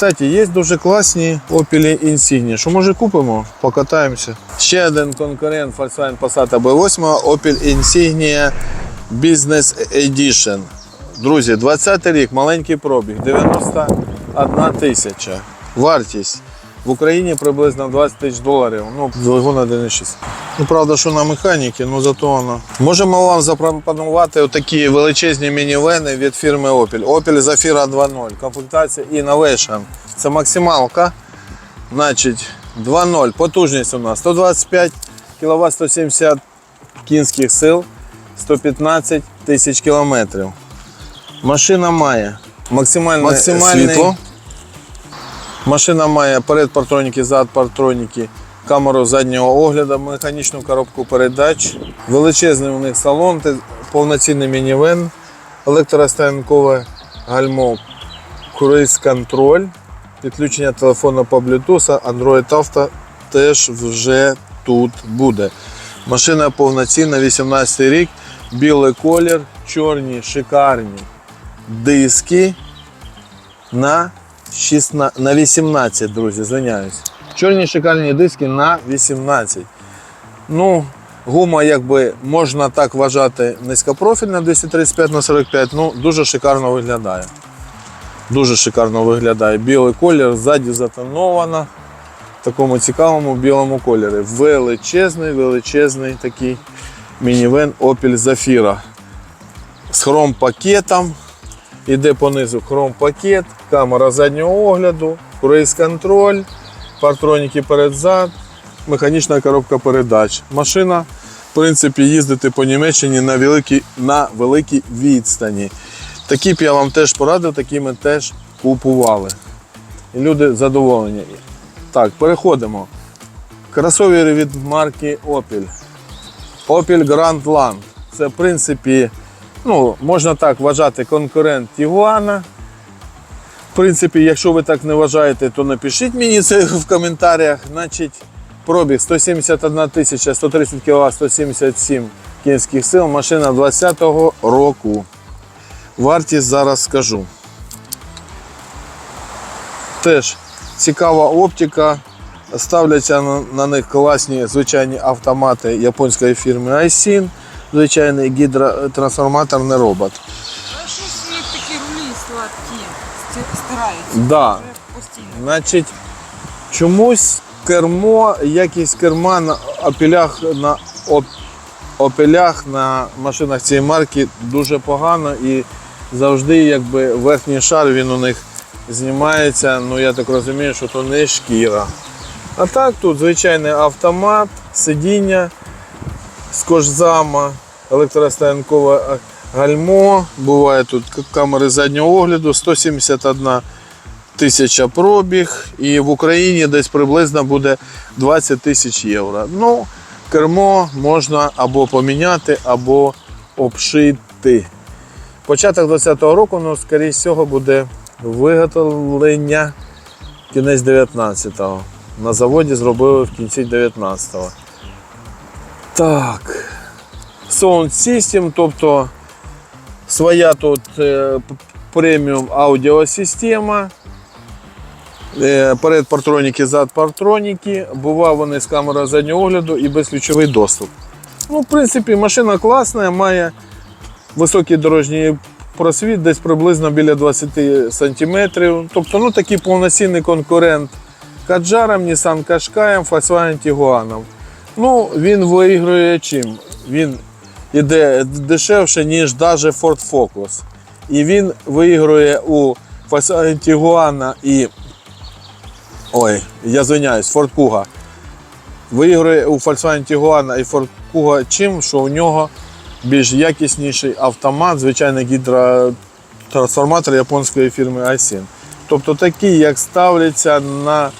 Кстати, є дуже класні Opel Insignia. Що може купимо? Покатаємося. Ще один конкурент Volkswagen Passat B8 Opel Insignia Business Edition. Друзі, 20 рік, маленький пробіг, 91 тисяча. Вартість в Україні приблизно 20 тисяч доларів. Ну, двигун 1,6. Ну, правда, що на механіки, ну зато воно. Можемо вам запропонувати такі величезні мінівени від фірми Opel. Opel Zafira 2.0, комплектація Innovation. Це максималка. Значить, 2.0. Потужність у нас 125 кВт, 170 кінських сил, 115 тисяч кілометрів. Машина має максимальне, Максимальний- світло. Машина має перед партроніки, зад партроніки, камеру заднього огляду, механічну коробку передач, величезний у них салон, повноцінний мінівен, електростоянкове гальмо, круїз контроль, підключення телефону по Bluetooth, Android Auto теж вже тут буде. Машина повноцінна, 18 рік, білий колір, чорні, шикарні диски на 16, на 18, друзі, звиняюсь. Чорні шикарні диски на 18. Ну, гума, якби можна так вважати, низькопрофільна 235 на 45, ну дуже шикарно виглядає. Дуже шикарно виглядає. Білий колір, ззаді затонована в такому цікавому білому кольорі. Величезний, величезний такий мінівен Opel Zafira. З хром-пакетом. Іде понизу хром-пакет, камера заднього огляду, круїз-контроль, партроніки перед-зад, механічна коробка передач. Машина, в принципі, їздити по Німеччині на великій, на великій відстані. Такі б я вам теж порадив, такі ми теж купували. І люди задоволені. Так, переходимо. Кросовери від марки Opel. Opel Grand Land. Це, в принципі, ну, можна так вважати, конкурент Тігуана. В принципі, якщо ви так не вважаєте, то напишіть мені це в коментарях. Значить, пробіг 171 тисяча 130 кВт, 177 кінських сил, машина 20-го року. Вартість зараз скажу. Теж цікава оптика. Ставляться на, них класні звичайні автомати японської фірми Aisin. Звичайний гідротрансформаторний робот. А щось них такі рулі сладкі, стираються. Да. Постійно. Значить, чомусь кермо, якість керма на опілях на оп, опілях на машинах цієї марки дуже погано і завжди якби верхній шар він у них знімається. Ну я так розумію, що то не шкіра. А так тут звичайний автомат, сидіння з кожзама, електростоянкове гальмо, буває тут камери заднього огляду, 171 тисяча пробіг, і в Україні десь приблизно буде 20 тисяч євро. Ну, кермо можна або поміняти, або обшити. Початок 20-го року, ну, скоріше всього, буде виготовлення кінець 19-го. На заводі зробили в кінці 19-го. Так. Sound System, тобто своя тут е, преміум аудіосистема. Е, Перед партроніки, зад партроніки. Бува вони з камерою заднього огляду і безключовий доступ. Ну, в принципі, машина класна, має високий дорожній просвіт, десь приблизно біля 20 см. Тобто, ну, такий повноцінний конкурент Каджарам, Nissan Qashqai, Volkswagen Tiguan. Ну, він виграє чим? Він йде дешевше, ніж навіть Ford Focus. І він виграє у Volkswagen Tiguan і. Ой, я звиняюсь, Ford Kuga. Виграє у Volkswagen Tiguan і Ford Kuga чим, що у нього більш якісніший автомат, звичайний гідротрансформатор японської фірми Aisin. Тобто такі, як ставляться на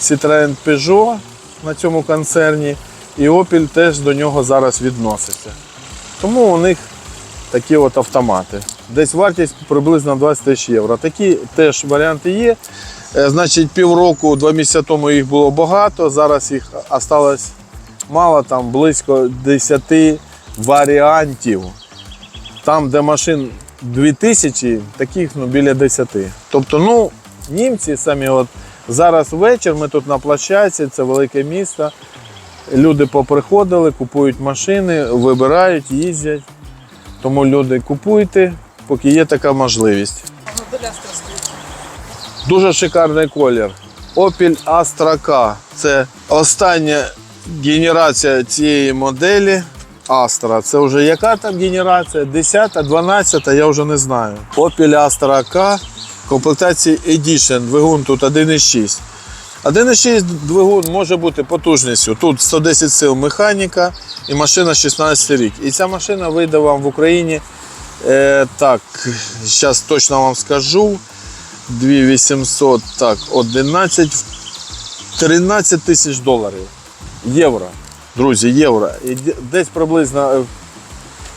Citroën Peugeot на цьому концерні, і Opel теж до нього зараз відноситься. Тому у них такі от автомати. Десь вартість приблизно 20 тисяч євро. Такі теж варіанти є. Е, Значить, півроку, два місяці тому їх було багато, зараз їх осталось мало, там близько 10 варіантів. Там, де машин 2000, таких ну, біля 10. Тобто, ну, німці самі. От зараз вечір, ми тут на площадці, це велике місто. Люди поприходили, купують машини, вибирають, їздять. Тому люди купуйте, поки є така можливість. Дуже шикарний колір. Opel Astra K. Це остання генерація цієї моделі. Astra. Це вже яка там генерація? 10, 12, я вже не знаю. Opel Astra K комплектації Edition. Двигун тут 1,6. 1,6 двигун може бути потужністю. Тут 110 сил механіка і машина 16 рік. І ця машина вийде вам в Україні. Е, так, зараз точно вам скажу. 2800, так, 11, 13 тисяч доларів. Євро. Друзі, євро. І десь приблизно е,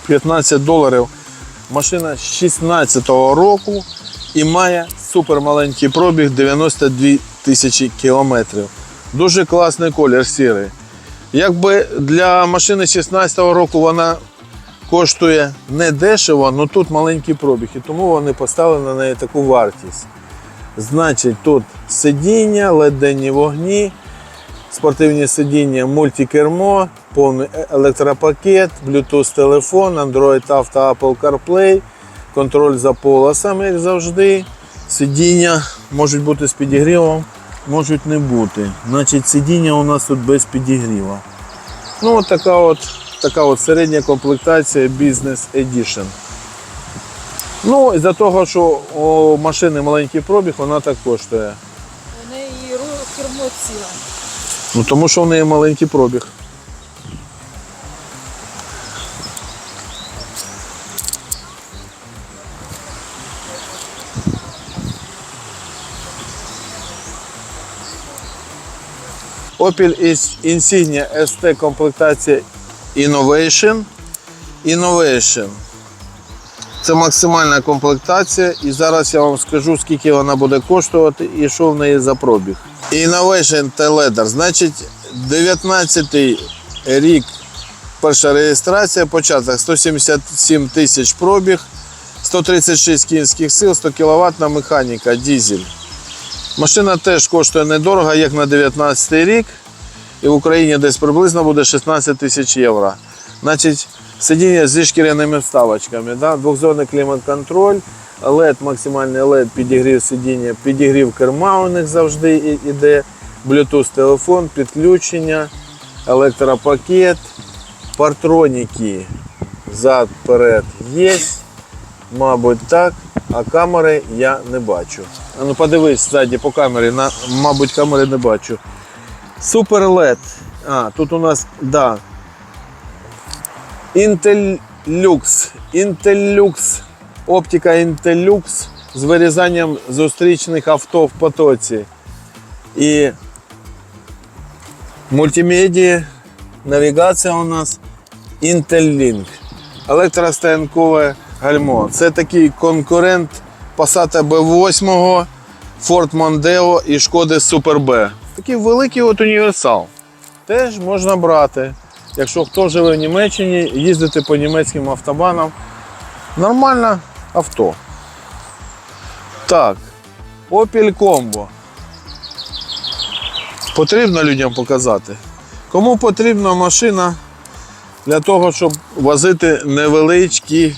15 доларів. Машина з 16-го року і має супермаленький пробіг 92 тисячі кілометрів. Дуже класний колір сірий. Якби для машини 16-го року вона коштує не дешево, але тут маленький пробіг, і тому вони поставили на неї таку вартість. Значить, тут сидіння, леденні вогні, спортивні сидіння, мультикермо, повний е- електропакет, Bluetooth телефон, Android Auto, Apple CarPlay, контроль за полосами, як завжди. Сидіння можуть бути з підігрівом, можуть не бути. Значить, сидіння у нас тут без підігріва. Ну, от така от, така от середня комплектація Business Edition. Ну, із-за того, що у машини маленький пробіг, вона так коштує. У неї кермо ціле. Ну, тому що в неї маленький пробіг. Opel Insignia ST комплектація Innovation. Innovation. Це максимальна комплектація. І зараз я вам скажу, скільки вона буде коштувати і що в неї за пробіг. Innovation T-Leather. Значить, 19 рік перша реєстрація, початок 177 тисяч пробіг, 136 кінських сил, 100 кВт механіка, дізель. Машина теж коштує недорого, як на 19 рік. І в Україні десь приблизно буде 16 тисяч євро. Значить, сидіння зі шкіряними вставочками, да? двохзонний клімат-контроль, LED, максимальний LED, підігрів сидіння, підігрів керма у них завжди іде, Bluetooth телефон, підключення, електропакет, партроніки зад, перед є, мабуть, так, а камери я не бачу. Ну подивись ззаді по камері, на, мабуть, камери не бачу. Супер LED. А, тут у нас, да. Intellux. Intellux. Оптика Intellux з вирізанням зустрічних авто в потоці. І мультимедіа, навігація у нас Intellink. Електростоянкове гальмо. Це такий конкурент Passat B8, Ford Mondeo і Шкоди Super B. Такий великий от універсал. Теж можна брати. Якщо хто живе в Німеччині, їздити по німецьким автобанам. Нормальне авто. Так, Opel Combo. Потрібно людям показати. Кому потрібна машина для того, щоб возити невеличкі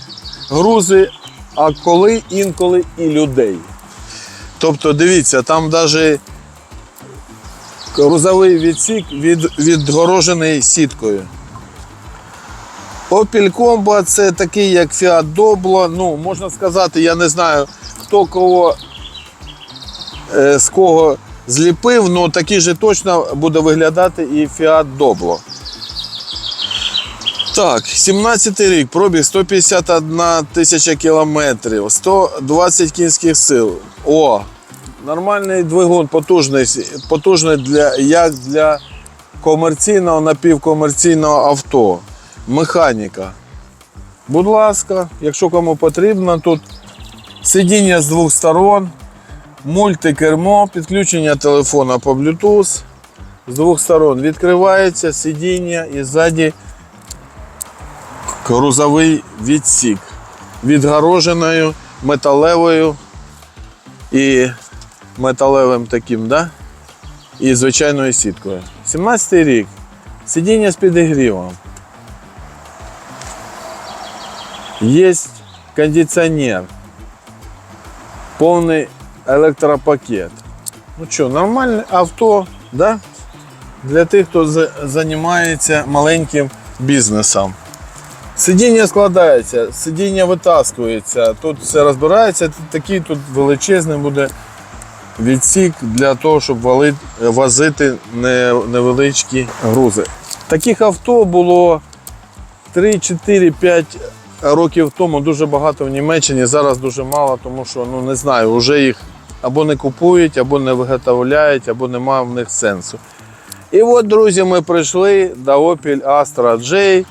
грузи, а коли інколи і людей. Тобто, дивіться, там навіть грузовий відсік від, відгорожений сіткою. Opel Combo це такий, як Fiat Doblo. Ну, можна сказати, я не знаю, хто кого е, з кого зліпив, але такий же точно буде виглядати і Fiat Doblo. Так, 17 рік, пробіг 151 тисяча кілометрів, 120 кінських сил. О, нормальний двигун, потужний, потужний для, як для комерційного, напівкомерційного авто. Механіка. Будь ласка, якщо кому потрібно, тут сидіння з двох сторон, мультикермо, підключення телефона по Bluetooth. З двох сторон відкривається сидіння і ззаді грузовий відсік відгороженою металевою і металевим таким, да? і звичайною сіткою. 17 рік. Сидіння з підігрівом. Є кондиціонер. Повний електропакет. Ну що, нормальне авто, да? Для тих, хто займається маленьким бізнесом. Сидіння складається, сидіння витаскується, тут все розбирається, такий тут величезний буде відсік для того, щоб возити невеличкі грузи. Таких авто було 3, 4, 5 років тому дуже багато в Німеччині, зараз дуже мало, тому що ну не знаю, вже їх або не купують, або не виготовляють, або немає в них сенсу. І от, друзі, ми прийшли до Opel Astra J,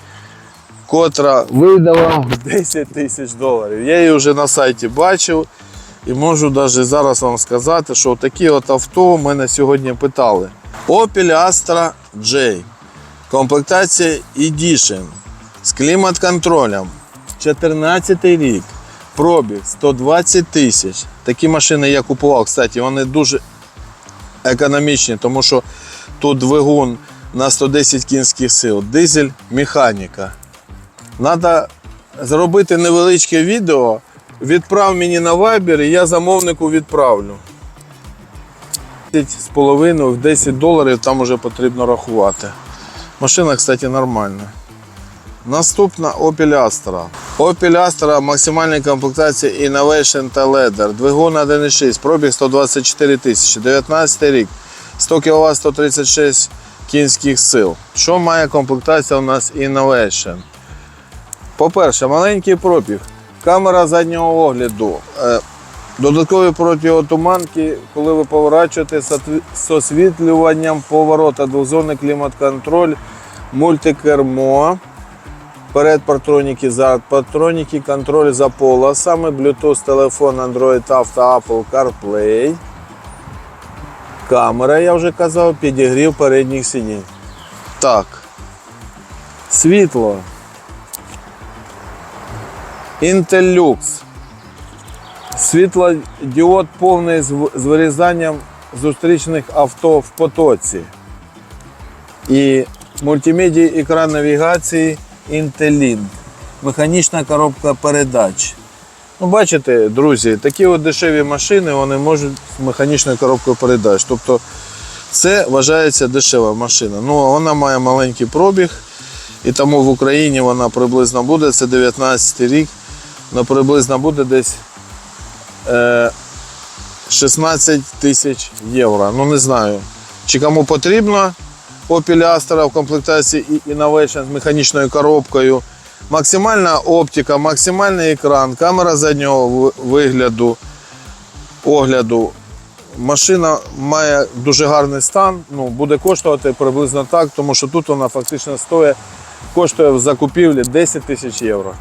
котра видала 10 тисяч доларів. Я її вже на сайті бачив. І можу навіть зараз вам сказати, що такі от авто мене сьогодні питали. Opel Astra J. Комплектація Edition з клімат-контролем. 14 рік. Пробіг 120 тисяч. Такі машини я купував, кстати, вони дуже економічні, тому що тут двигун на 110 кінських сил, дизель, механіка. Треба зробити невеличке відео. Відправ мені на Viber, і я замовнику відправлю. 10 з половиною в 10 доларів там вже потрібно рахувати. Машина, кстати, нормальна. Наступна Opel Astra. Opel Astra максимальна комплектація Innovation та Leather. Двигун 1.6, пробіг 124 тисячі, 19 рік, 100 кВт 136 кінських сил. Що має комплектація у нас Innovation? По-перше, маленький пробіг, камера заднього огляду, е, додаткові протиотуманки, коли ви поворачуєте з освітлюванням поворота, двозонний клімат-контроль, мультикермо, перед патроніки, зад патроніки, контроль за полосами, Bluetooth, телефон, Android Auto, Apple CarPlay. Камера, я вже казав, підігрів передніх сидінь. Так. Світло. Intellux. Світлодіод повний з вирізанням зустрічних авто в потоці. І мультимедія екран навігації Intelin. Механічна коробка передач. Ну, бачите, друзі, такі от дешеві машини вони можуть з механічною коробкою передач. Тобто це вважається дешева машина. Ну, вона має маленький пробіг, і тому в Україні вона приблизно буде, це 19 рік, вона приблизно буде десь е, 16 тисяч євро. Ну не знаю, чи кому потрібно Opel Astra в комплектації Innovation з механічною коробкою. Максимальна оптика, максимальний екран, камера заднього вигляду, огляду. Машина має дуже гарний стан, ну, буде коштувати приблизно так, тому що тут вона фактично стоїть, коштує в закупівлі 10 тисяч євро.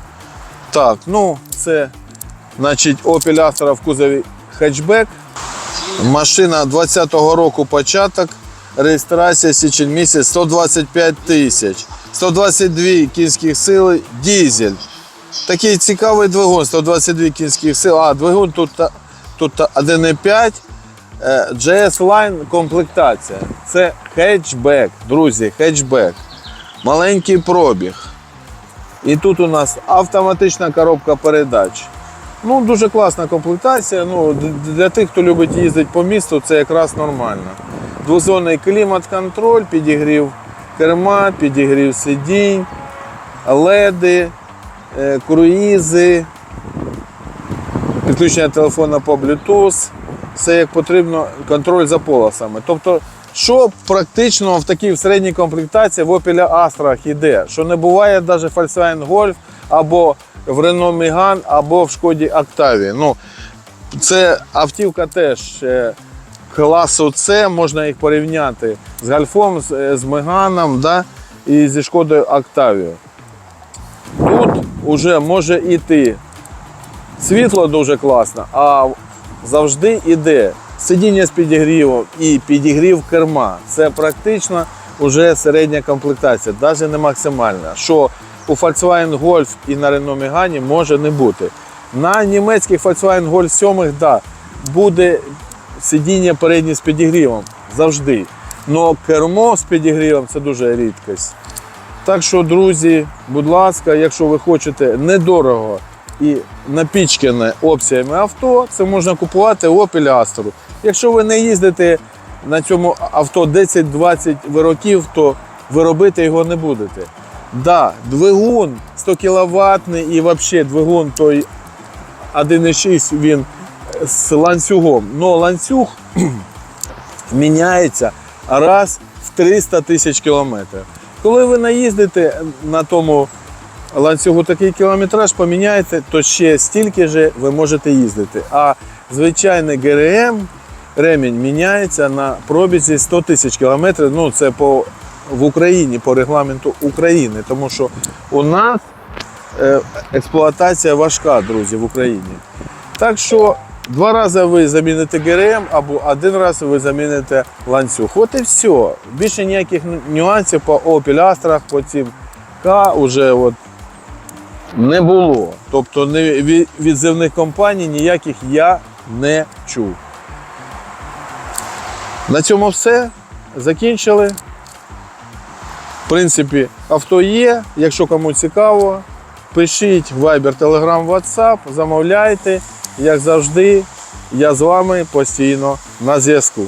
Так, ну це значить Opel Astra в кузові хетчбек. Машина 20-го року початок, реєстрація січень місяць 125 тисяч, 122 кінських сили, дізель. Такий цікавий двигун, 122 кінських сил. А, двигун тут, тут 1,5. е, GS Line комплектація. Це хетчбек, друзі, хетчбек. Маленький пробіг. І тут у нас автоматична коробка передач. Ну, дуже класна комплектація. Ну, для тих, хто любить їздити по місту, це якраз нормально. Двозонний клімат-контроль, підігрів керма, підігрів сидінь, леди, е, круїзи, підключення телефона по Bluetooth, все як потрібно, контроль за полосами. Тобто, що практично в такій в середній комплектації в Opel Astra йде, що не буває навіть Volkswagen Golf або в Renault Megane, або в Шкоді Octavia. Ну, це автівка теж е, класу С, можна їх порівняти з Гольфом, з, е, з Меганом да, і зі Шкодою Octavia. Тут вже може йти світло дуже класно, а завжди йде сидіння з підігрівом і підігрів керма. Це практично вже середня комплектація, навіть не максимальна. Що у Volkswagen Golf і на Renault Megane може не бути. На німецьких Volkswagen Golf 7 да, буде сидіння переднє з підігрівом завжди. Но кермо з підігрівом це дуже рідкість. Так що, друзі, будь ласка, якщо ви хочете недорого і напічкане опціями авто, це можна купувати Opel Astra. Якщо ви не їздите на цьому авто 10-20 років, то ви робити його не будете. Да, двигун 100 кВт і взагалі двигун той 1,6 він з ланцюгом. Но ланцюг міняється раз в 300 тисяч кілометрів. Коли ви наїздите на тому ланцюгу такий кілометраж, поміняєте, то ще стільки же ви можете їздити. А звичайний ГРМ ремінь міняється на пробізі 100 тисяч кілометрів. Ну, це по, в Україні, по регламенту України, тому що у нас е, експлуатація важка, друзі, в Україні. Так що два рази ви заміните ГРМ або один раз ви заміните ланцюг. От і все. Більше ніяких нюансів по Opel Astra, по цим К вже от не було. Тобто відзивних компаній ніяких я не чув. На цьому все. Закінчили. В принципі, авто є. Якщо кому цікаво, пишіть Viber, Telegram, WhatsApp, замовляйте. Як завжди, я з вами постійно на зв'язку.